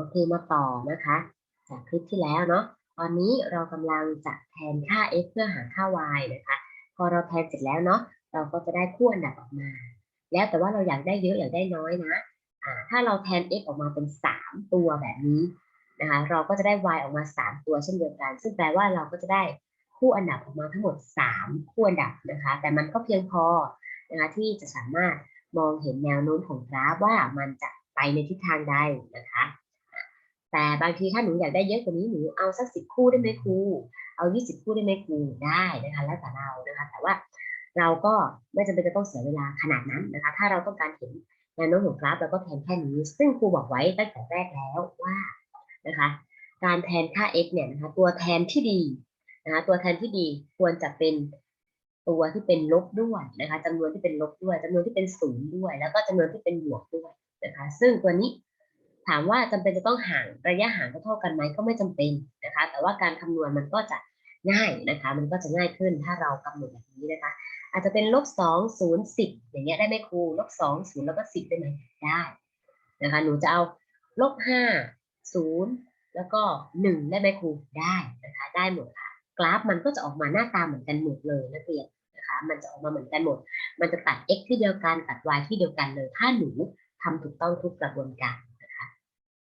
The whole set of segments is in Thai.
โอเคมาต่อนะคะ จากคลิปที่แล้วเนาะตอนนี้เรากำลังจะแทนค่า x เพื่อหาค่า y นะคะ พอเราแทนเสร็จแล้วเนาะเราก็จะได้คู่อันดับออกมา แล้วแต่ว่าเราอยากได้เยอะอยากได้น้อยนะถ้าเราแทน x ออกมาเป็น 3 ตัวแบบนี้นะคะเราก็จะได้ y ออกมา 3 ตัวเช่นเดียวกัน ซึ่งแปลว่าเราก็จะได้คู่อันดับออกมาทั้งหมด 3 คู่อันดับนะคะ แต่มันก็เพียงพอนะคะที่จะสามารถมองเห็นแนวโน้มของกราฟว่ามันจะไปในทิศทางใดนะคะ แต่บางทีถ้าหนูอยากได้เยอะกว่านี้หนูเอาสักสิบคู่ได้ไหมครูเอายี่สิบคู่ได้ไหมครูได้นะคะแล้วแต่เรานะคะแต่ว่าเราก็ไม่จำเป็นจะต้องเสียเวลาขนาดนั้นนะคะ ถ้าเราต้องการเห็นแนวโน้มของกราฟเราก็แทนแค่นี้ ซึ่งครูบอกไว้ตั้งแต่แรกแล้วว่านะคะ การแทนค่า x เนี่ยนะคะ ตัวแทนที่ดีนะคะตัวแทนที่ดีควรจะเป็นตัวที่เป็นลบด้วยนะคะจำนวนที่เป็นลบด้วยจำนวนที่เป็นศูนย์ด้วย แล้วก็จำนวนที่เป็นบวกด้วยนะคะ ซึ่งตัวนี้ ถามว่าจำเป็นจะต้องห่างระยะห่างเท่ากันไหมก็ไม่จำเป็นนะคะ แต่ว่าการคำนวณมันก็จะง่ายนะคะ มันก็จะง่ายขึ้นถ้าเรากำหนดแบบนี้นะคะ อาจจะเป็นลบสองศูนย์สิบอย่างเงี้ยได้ไหมครูลบสองศูนย์แล้วก็สิบได้ไหมได้นะคะ หนูจะเอาลบห้าศูนย์แล้วก็หนึ่งได้ไหมครูได้นะคะ ได้หมดค่ะกราฟมันก็จะออกมาหน้าตาเหมือนกันหมดเลยนักเรียนนะคะ มันจะออกมาเหมือนกันหมด มันจะตัด x ที่เดียวกันตัด y ที่เดียวกันเลยถ้าหนูทำถูกต้องทุกกระบวนการ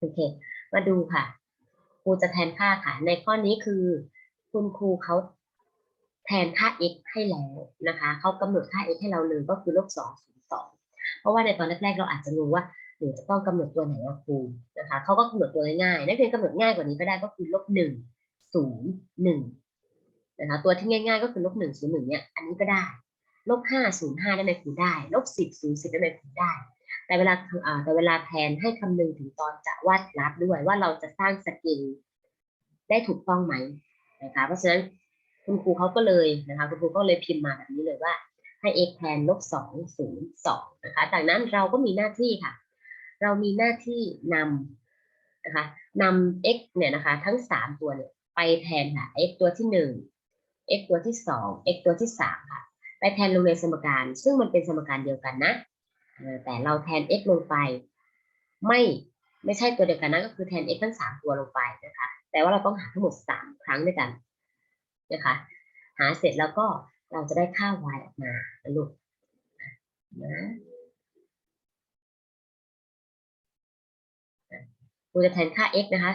โอเค มาดูค่ะ ครูจะแทนค่าค่ะ ในข้อนี้คือคุณครูเขาแทนค่า x ให้แล้วนะคะเขากำหนดค่า x ให้เราเลยก็คือลบสองศูนย์สองเพราะว่าในตอนแรกๆเราอาจจะงงว่าหนูจะต้องกำหนดตัวไหนอะครูนะคะเขาก็กำหนดตัวง่ายๆนักเรียนกำหนดง่ายกว่านี้ก็ได้ก็คือลบหนึ่งศูนย์หนึ่งนะคะตัวที่ง่าย ๆ ก็คือลบหนึ่งศูนย์หนึ่งเนี่ยอันนี้ก็ได้ลบห้าศูนย์ห้าได้ไหมครูได้ลบสิบศูนย์สิบได้ไหมครูได้ แต่เวลาแต่เวลาแทนให้คำนึงถึงตอนจะวาดกราฟด้วยว่าเราจะสร้างสกิลได้ถูกต้องไหมนะคะเพราะฉะนั้นคุณครูเขาก็เลยนะคะคุณครูก็เลยพิมพ์มาแบบนี้เลยว่าให้ x แทนลบสองศูนย์สองนะคะจากนั้นเราก็มีหน้าที่ค่ะ เรามีหน้าที่นำนะคะนำ x เนี่ยนะคะทั้งสามตัวเนี่ยไปแทนค่ะ x ตัวที่หนึ่ง x ตัวที่สอง x ตัวที่สามค่ะไปแทนลงในสมการ ซึ่งมันเป็นสมการเดียวกันนะ แต่เราแทน x ลงไป ไม่ไม่ใช่ตัวเดียวกันนะก็คือแทน x ทั้งสามตัวลงไปนะคะ แต่ว่าเราต้องหาทั้งหมดสามครั้งด้วยกันนะคะ หาเสร็จแล้วก็เราจะได้ค่า y ออกมาลูกนะครูจะแทนค่า x นะคะ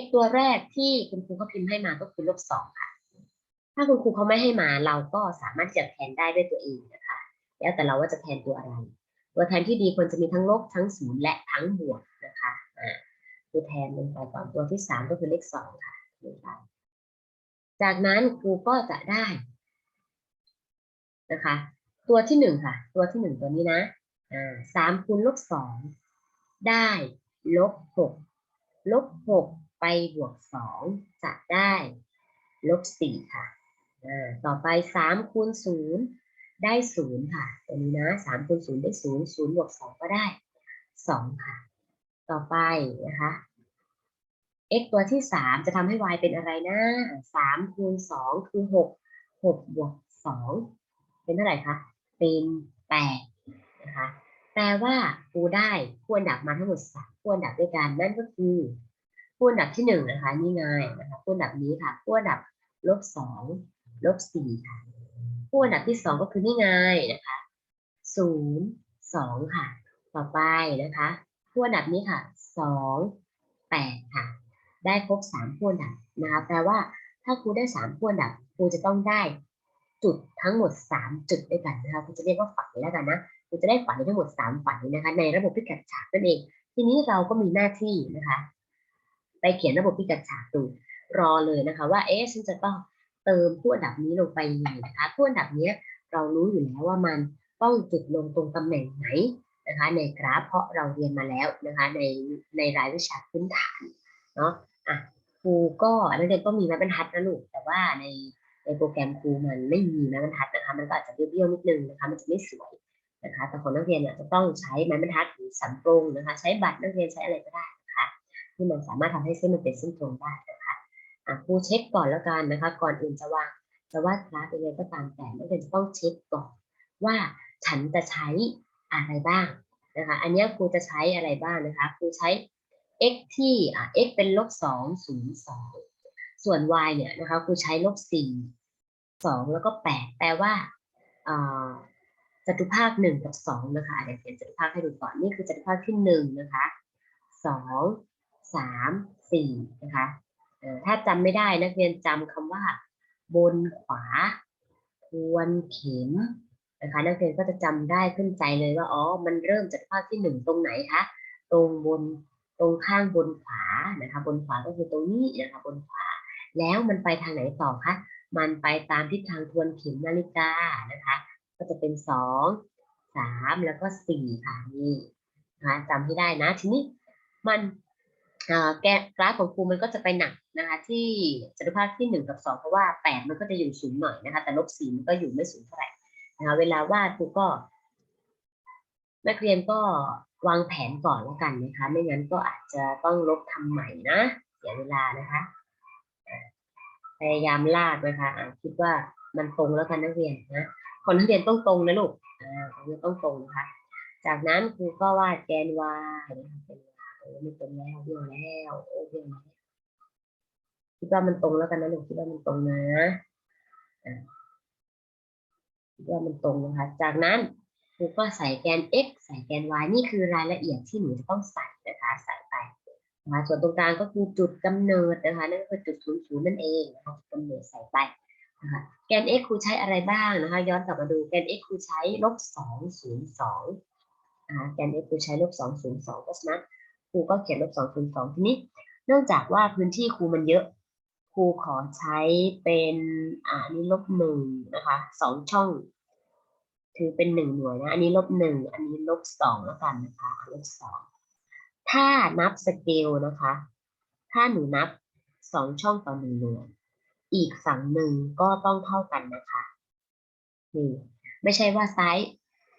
x ตัวแรกที่คุณครูเขาพิมพ์ให้มาก็คือลบสองค่ะ ถ้าคุณครูเขาไม่ให้มาเราก็สามารถที่จะแทนได้ด้วยตัวเองนะคะ แล้วแต่เราว่าจะแทนตัวอะไร ตัวแทนที่ดีควรจะมีทั้งลบทั้งศูนย์และทั้งบวกนะคะตัวแทนลงไปก่อนตัวที่สามก็คือเลขสองค่ะลงไปจากนั้นครูก็จะได้นะคะ ตัวที่หนึ่งค่ะ ตัวที่หนึ่งตัวนี้นะสามคูณลบสองได้ลบหกลบหกไปบวกสองจะได้ลบสี่ค่ะต่อไปสามคูณศูนย์ ได้ศูนย์ค่ะตัวนี้นะสามคูณศูนย์ได้ศูนย์ศูนย์บวกสองก็ได้สองค่ะ ต่อไปนะคะ x ตัวที่สามจะทำให้ y เป็นอะไรนะสามคูณสองคือหกหกบวกสองเป็นเท่าไหร่คะเป็นแปดนะคะแปลว่าครูได้คู่อันดับมาทั้งหมดสามคู่อันดับด้วยกันนั่นก็คือคู่อันดับที่หนึ่งนะคะนี่ไงนะคะคู่อันดับนี้ค่ะคู่อันดับลบสองลบสี่ค่ะ คู่อันดับที่สองก็คือนี่ไงนะคะศูนย์สองค่ะ ต่อไปนะคะคู่อันดับนี้ค่ะสองแปดค่ะ ได้ครบสามคู่อันดับนะคะแปลว่าถ้าครูได้สามคู่อันดับครูจะต้องได้จุดทั้งหมดสามจุดด้วยกันนะคะครูจะเรียกว่าฝันแล้วกันนะครูจะได้ฝันทั้งหมดสามฝันนะคะ ในระบบพิกัดฉากนั่นเอง ทีนี้เราก็มีหน้าที่นะคะ ไปเขียนระบบพิกัดฉากดูรอเลยนะคะ ว่าเอ๊ะฉันจะต้อง เติมคู่อันดับนี้ลงไปยังไงนะคะคู่อันดับนี้เรารู้อยู่แล้วว่ามันต้องจุดลงตรงตำแหน่งไหนนะคะในกราฟเพราะเราเรียนมาแล้วนะคะในในรายวิชาพื้นฐานเนาะอะครูก็นักเรียนก็มีไม้บรรทัดนะลูกแต่ว่าในในโปรแกรมครูมันไม่มีไม้บรรทัดนะคะมันก็อาจจะเบี้ยวๆนิดนึงนะคะมันจะไม่สวยนะคะแต่ของนักเรียนเนี่ยจะต้องใช้ไม้บรรทัดหรือสันตรงนะคะ ใช้บัตรนักเรียนใช้อะไรก็ได้นะคะที่มันสามารถทำให้เส้นมันเป็นเส้นตรงได้นะ คะอะครูเช็คก่อนแล้วกันนะคะ ก่อนอื่นจะวางจะวาดกราฟยังไงก็ตามแต่นักเรียนจะต้องเช็คก่อนว่าฉันจะใช้อะไรบ้างนะคะ อันนี้ครูจะใช้อะไรบ้างนะคะ ครูใช้ x ที่อะ x เป็นลบสองศูนย์สองส่วน y เนี่ยนะคะครูใช้ลบสี่สองแล้วก็แปดแปลว่าอ่าจตุภาคหนึ่งกับสองนะคะเดี๋ยวเขียนจตุภาคให้ดูก่อน นี่คือจตุภาคที่หนึ่งนะคะสองสามสี่นะคะ ถ้าจำไม่ได้นักเรียนจำคำว่า บนขวา ทวนเข็มนะคะนักเรียนก็จะจำได้ขึ้นใจเลยว่าอ๋อมันเริ่มจากภาคที่หนึ่งตรงไหนคะตรงบนตรงข้างบนขวานะคะ บนขวาก็คือตรงนี้นะคะบนขวา แล้วมันไปทางไหนต่อคะมันไปตามทิศทางทวนเข็มนาฬิกานะคะ ก็จะเป็นสองสามแล้วก็สี่ค่ะนี่นะคะจำให้ได้นะทีนี้มันแกกราฟของครูมันก็จะไปหนัก นะคะที่จตุภาคที่หนึ่งกับสองเพราะว่าแปดมันก็จะอยู่สูงหน่อยนะคะแต่ลบสี่มันก็อยู่ไม่สูงเท่าไหร่นะคะเวลาวาดครูก็ นักเรียนก็วางแผนก่อนแล้วกันนะคะไม่งั้นก็อาจจะต้องลบทำใหม่นะเสียเวลานะคะพยายามลากนะคะอะคิดว่ามันตรงแล้วกันนักเรียนนะคนนักเรียนต้องตรงนะลูกอ่าเรียนต้องตรงนะคะจากนั้นครูก็วาดแกน y นะคะเป็น y โอ้ไม่ตรงแล้วเบี้ยวแล้วโอ้เบี้ยวแล้ว คิดว่ามันตรงแล้วกันนะลูคิดว่ามันตรงนะคิดว่ามันตรงนะคะ จากนั้นครูก็ใส่แกน x ใส่แกน y นี่คือรายละเอียดที่หนูจะต้องใส่นะคะใส่ไปนะคะส่วนตรงกลางก็คือจุดกำเนิดนะคะนั่นก็คือจุดศูนย์ศูนย์นั่นเองนะคะกำเนิดใส่ไปนะคะแกน x ครูใช้อะไรบ้างนะคะ ย้อนกลับมาดูแกน x ครูใช้ลบสองศูนย์สองนะคะแกน x ครูใช้ลบสองศูนย์สองเพราะฉะนั้นครูก็เขียนลบสองศูนย์สองทีนี้ เนื่องจากว่าพื้นที่ครูมันเยอะ ครูขอใช้เป็นอ่าอันนี้ลบหนึ่งนะคะสองช่อง ถือเป็นหนึ่งหน่วยนะ อันนี้ลบหนึ่งอันนี้ลบสองแล้วกันนะคะลบสองถ้านับสเกลนะคะ ถ้าหนูนับสองช่องต่อหนึ่งหน่วย อีกฝั่งหนึ่งก็ต้องเท่ากันนะคะนี่ไม่ใช่ว่าซ้าย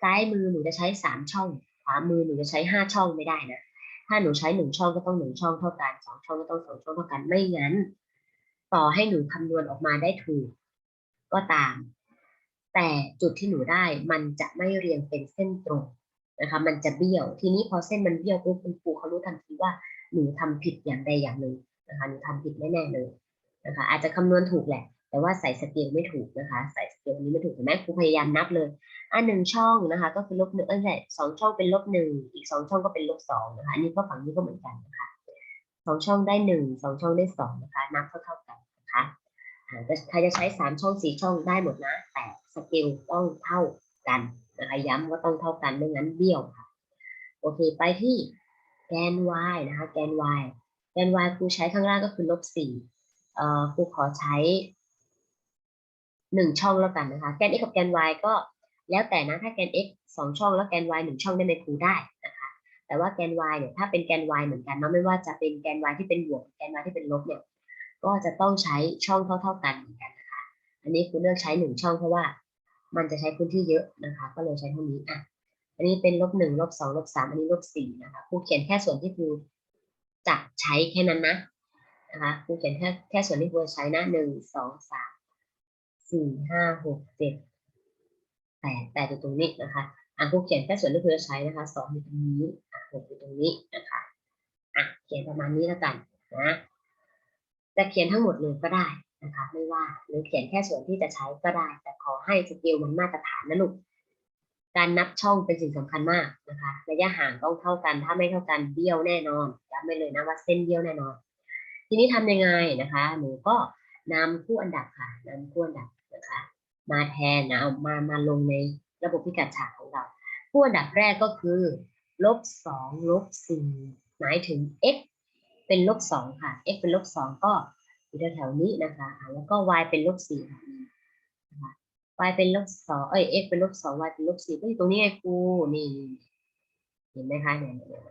ซ้ายมือหนูจะใช้สามช่อง ขวามือหนูจะใช้ห้าช่องไม่ได้นะถ้าหนูใช้หนึ่งช่องก็ต้องหนึ่งช่องเท่ากันสองช่องก็ต้องสองช่องเท่ากันไม่งั้น ต่อให้หนูคำนวณออกมาได้ถูก ก็ตาม แต่จุดที่หนูได้มันจะไม่เรียงเป็นเส้นตรงนะคะ มันจะเบี้ยว ทีนี้พอเส้นมันเบี้ยวปุ๊บคุณครูเขารู้ทันทีว่าหนูทำผิดอย่างใดอย่างหนึ่งนะคะหนูทำผิดแน่ๆเลยนะคะ อาจจะคำนวณถูกแหละ แต่ว่าใส่สเกลไม่ถูกนะคะ ใส่สเกลนี้ไม่ถูกเห็นไหมครูพยายามนับเลยอะหนึ่งช่องนะคะ ก็คือลบหนึ่งเออใช่สองช่องเป็นลบหนึ่งอีกสองช่องก็เป็นลบสองนะคะอันนี้ก็ฝั่งนี้ก็เหมือนกันนะคะสองช่องได้หนึ่งสองช่องได้สองนะคะนับเท่าเท่าๆกั นะคะใครจะใช้สามช่องสี่ช่องได้หมดนะ แต่สเกลต้องเท่ากันนะคะย้ำว่าต้องเท่ากันไม่งั้นเบี้ยวค่ะ โอเคไปที่แกน y นะคะ แกน y แกน y ครูใช้ข้างล่างก็คือลบสี่เอ่อครูขอใช้หนึ่งช่องแล้วกันนะคะ แกน x กับแกน y ก็แล้วแต่นะถ้าแกน x สองช่องแล้วแกน y หนึ่งช่องได้ไหมครูได้นะคะ แต่ว่าแกน y เนี่ยถ้าเป็นแกน y เหมือนกันเนาะไม่ว่าจะเป็นแกน y ที่เป็นบวกแกน y ที่เป็นลบเนี่ย ก็จะต้องใช้ช่องเท่า ๆ กันเหมือนกันนะคะ อันนี้ครูเลือกใช้หนึ่งช่องเพราะว่า มันจะใช้พื้นที่เยอะนะคะ ก็เลยใช้เท่านี้อะอันนี้เป็นลบหนึ่งลบสองลบสามอันนี้ลบสี่นะคะครูเขียนแค่ส่วนที่ครูจะใช้แค่นั้นนะนะคะครูเขียนแค่แค่ส่วนที่ควรใช้นะหนึ่งสองสามสี่ห้าหกเจ็ดแปดแปดอยู่ตรงนี้นะคะอะครูเขียนแค่ส่วนที่ควรใช้นะคะสองอยู่ตรงนี้หกอยู่ตรงนี้นะคะอะเขียนประมาณนี้แล้วกันนะ จะเขียนทั้งหมดเลยก็ได้นะคะไม่ว่าหรือเขียนแค่ส่วนที่จะใช้ก็ได้ แต่ขอให้สเกลมันมาตรฐานนะลูกการนับช่องเป็นสิ่งสำคัญมากนะคะระยะห่างต้องเท่ากัน ถ้าไม่เท่ากันเบี้ยวแน่นอนย้ำไปเลยนะว่าเส้นเบี้ยวแน่นอน ทีนี้ทำยังไงนะคะ หนูก็นำคู่อันดับค่ะนำคู่อันดับนะคะ มาแทนนะเอามามาลงในระบบพิกัดฉากของเรา คู่อันดับแรกก็คือลบสองลบสี่หมายถึง x เป็นลบสองค่ะ x เป็นลบสองก็อยู่แถวๆนี้นะคะแล้วก็ y เป็นลบสี่ค่ะนะคะ y เป็นลบสองเอ้ย x เป็นลบสอง y เป็นลบสี่ก็อยู่ตรงนี้ไงครูนี่เห็นไหมคะเนี่ยเนี่ย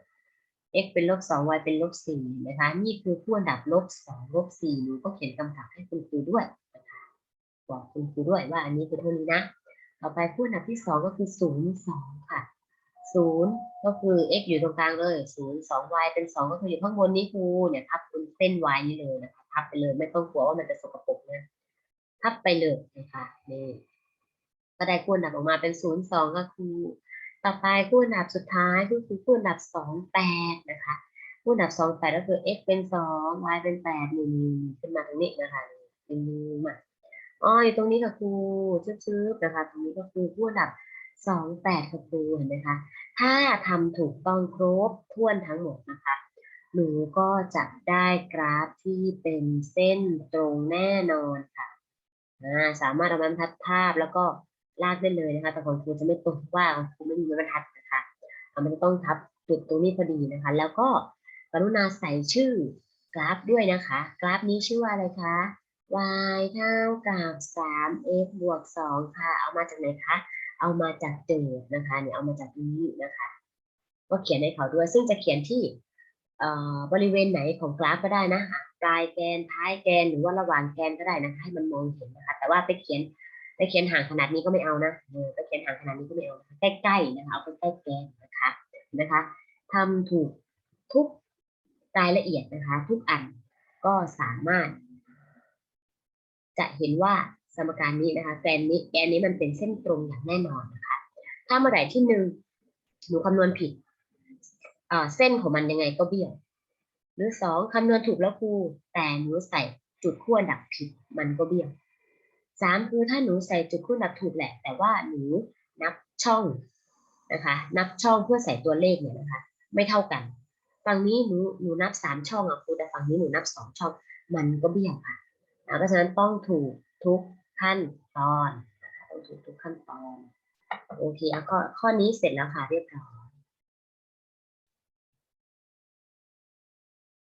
x เป็นลบสอง y เป็นลบสี่นะคะนี่คือคู่อันดับลบสองลบสี่หนูก็เขียนคำถามให้คุณครูด้วยนะคะบอกคุณครูด้วยว่าอันนี้คือเท่านี้นะ ต่อไปคู่อันดับที่สองก็คือศูนย์สองค่ะ ศูนย์ก็คือ x อยู่ตรงกลางเลยศูนย์สอง y เป็นสองก็คืออยู่ข้างบนนี้ครูเนี่ยทับบนเส้น y นี่เลยนะคะทับไปเลยไม่ต้องกลัวว่ามันจะสกปรกนะทับไปเลยนะคะนี่ก็ได้คู่อันดับออกมาเป็นศูนย์สองก็คือ ต่อไปคู่อันดับสุดท้ายก็คือคู่อันดับสองแปดนะคะคู่อันดับสองแปดก็คือ x เป็นสอง y เป็นแปดนี่ขึ้นมาตรงนี้นะคะเป็นมือมาอ๋ออยู่ตรงนี้ค่ะครูชื้อๆนะคะตรงนี้ก็คือคู่อันดับ สองแปดค่ะครูเห็นไหมคะ ถ้าทำถูกต้องครบถ้วนทั้งหมดนะคะ หนูก็จะได้กราฟที่เป็นเส้นตรงแน่นอนค่ะสามารถเอาม้บรรทัดภาพแล้วก็ลากได้เลยนะคะ แต่ของครูจะไม่ตรงว่าของครูไม่มีบรรทัดนะคะอะมันจะต้องทับจุดตรงนี้พอดีนะคะ แล้วก็กรุณาใส่ชื่อกราฟด้วยนะคะ กราฟนี้ชื่อว่าอะไรคะ y เท่ากับ 3x บวก 2 ค่ะ เอามาจากไหนคะ เอามาจากโจทย์นะคะเนี่ยเอามาจากนี้นะคะก็เขียนให้เขาด้วยซึ่งจะเขียนที่เอ่อบริเวณไหนของกราฟก็ได้นะอะปลายแกนท้ายแกนหรือว่าระหว่างแกนก็ได้นะคะให้มันมองเห็นนะคะแต่ว่าไปเขียนไปเขียนห่างขนาดนี้ก็ไม่เอานะเออไปเขียนห่างขนาดนี้ก็ไม่เอานะใกล้ๆนะคะเอาใกล้ๆแกนนะคะนะคะทำถูกทุกรายละเอียดนะคะ ทุกอันก็สามารถ จะเห็นว่า สมการนี้นะคะแกนนี้แกนนี้มันเป็นเส้นตรงอย่างแน่นอนนะคะ ถ้าเมื่อไหร่ที่หนึ่งหนูคำนวณผิดอ่าเส้นของมันยังไงก็เบี้ยว หรือสองคำนวณถูกแล้วครูแต่หนูใส่จุดขั้วดับผิดมันก็เบี้ยวสามคือถ้าหนูใส่จุดขั้วดับถูกแหละ แต่ว่าหนูนับช่องนะคะ นับช่องเพื่อใส่ตัวเลขเนี่ยนะคะ ไม่เท่ากันฝั่งนี้หนูหนูนับสามช่องอะครูแต่ฝั่งนี้หนูนับสองช่อง มันก็เบี้ยวค่ะเพราะฉะนั้นต้องถูกทุก ขั้นตอนนะคะต้อเคทุกขั้นตอนโอเคอะข้อข้อนี้เสร็จแล้วค่ะเรียบร้อย